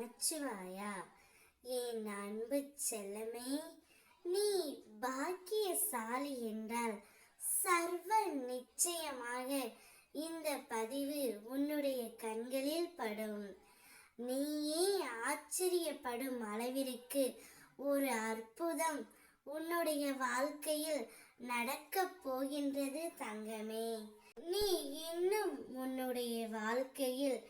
நமச்சிவாயா என் அன்பு செல்லமே நீ பாக்கியசாலி என்றால் சர்வ நிச்சயமாக இந்த பதிவு உன்னுடைய கண்களில் படும். நீயே ஆச்சரியப்படும் அளவிற்கு ஒரு அற்புதம் உன்னுடைய வாழ்க்கையில் நடக்கப் போகின்றது தங்கமே. நீ இன்னும் உன்னுடைய வாழ்க்கையில்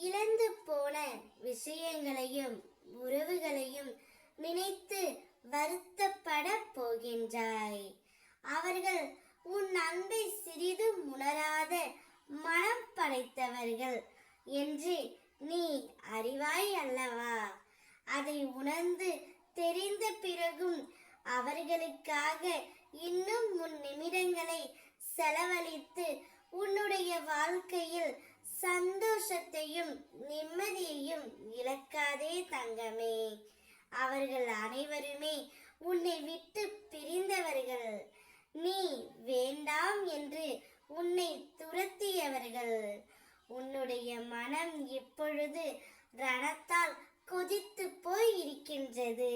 இழந்து போன விஷயங்களையும் உறவுகளையும் நினைத்து வருத்தப்பட போகின்றாய். அவர்கள் உன் அன்பை சிறிதும் உணராத மனம் படைத்தவர்கள் என்று நீ அறிவாய் அல்லவா? அதை உணர்ந்து தெரிந்த பிறகும் அவர்களுக்காக இன்னும் உன் நிமிடங்களை செலவழித்து உன்னுடைய வாழ்க்கையில் நிம்மதியையும் இழக்காதே தங்கமே. அவர்கள் அனைவருமே உன்னை விட்டு பிரிந்தவர்கள். நீ வேண்டாம் என்று உன்னை துரத்தியவர்கள். உன்னுடைய மனம் இப்பொழுது ரணத்தால் கொதித்து போய் இருக்கின்றது.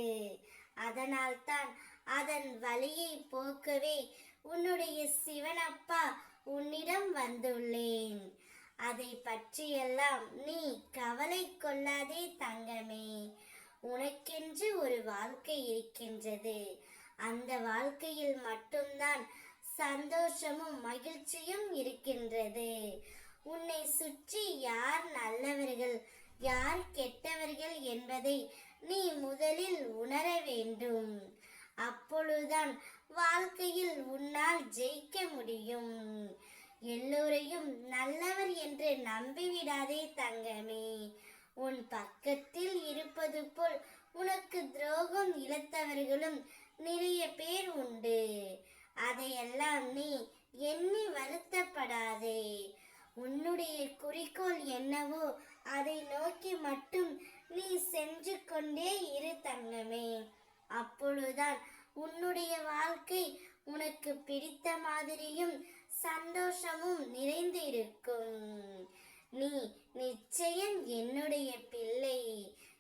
அதனால்தான் அதன் வலியை போக்கவே உன்னுடைய சிவனப்பா உன்னிடம் வந்துள்ளேன். அதை பற்றியெல்லாம் நீ கவலை கொள்ளாதே தங்கமே. உனக்கென்று ஒரு வாழ்க்கை இருக்கின்றது. அந்த வாழ்க்கையில் மட்டும்தான் சந்தோஷமும் மகிழ்ச்சியும் இருக்கின்றது. உன்னை சுற்றி யார் நல்லவர்கள் யார் கெட்டவர்கள் என்பதை நீ முதலில் உணர வேண்டும். அப்பொழுதுதான் வாழ்க்கையில் உன்னால் ஜெயிக்க முடியும். என்று நம்பிவிடாதே தங்கமே. உன் பக்கத்தில் இருப்பது போல் உனக்கு துரோகம் இழத்தவர்களும் நிறைய பேர் உண்டு. அதையெல்லாம் நீ எண்ணி வருத்தப்படாதே. உன்னுடைய குறிக்கோள் என்னவோ அதை நோக்கி மட்டும் நீ சென்று கொண்டே இரு தங்கமே. அப்பொழுதுதான் உன்னுடைய வாழ்க்கை உனக்கு பிடித்த மாதிரியும் சந்தோஷமும் நிறைந்து இருக்கும் நீ நிச்சயம் என்னுடைய பிள்ளை.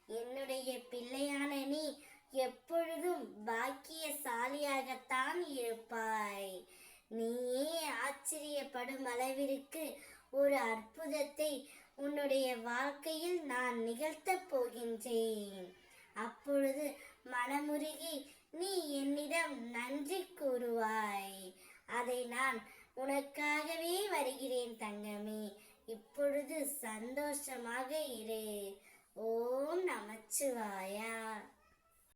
என்னுடைய பிள்ளையான நீ எப்பொழுதும் பாக்கியசாலியாகத்தான் இருப்பாய். நீயே ஆச்சரியப்படும் அளவிற்கு ஒரு அற்புதத்தை உன்னுடைய வாழ்க்கையில் நான் நிகழ்த்தப் போகின்றேன். அப்பொழுது மனமுருகி நீ என்னிடம் நன்றி கூறுவாய். அதை நான் உனக்காகவே வருகிறேன் தங்கமே. இப்பொழுது சந்தோஷமாக இரு. ஓம் நமச்சிவாயா.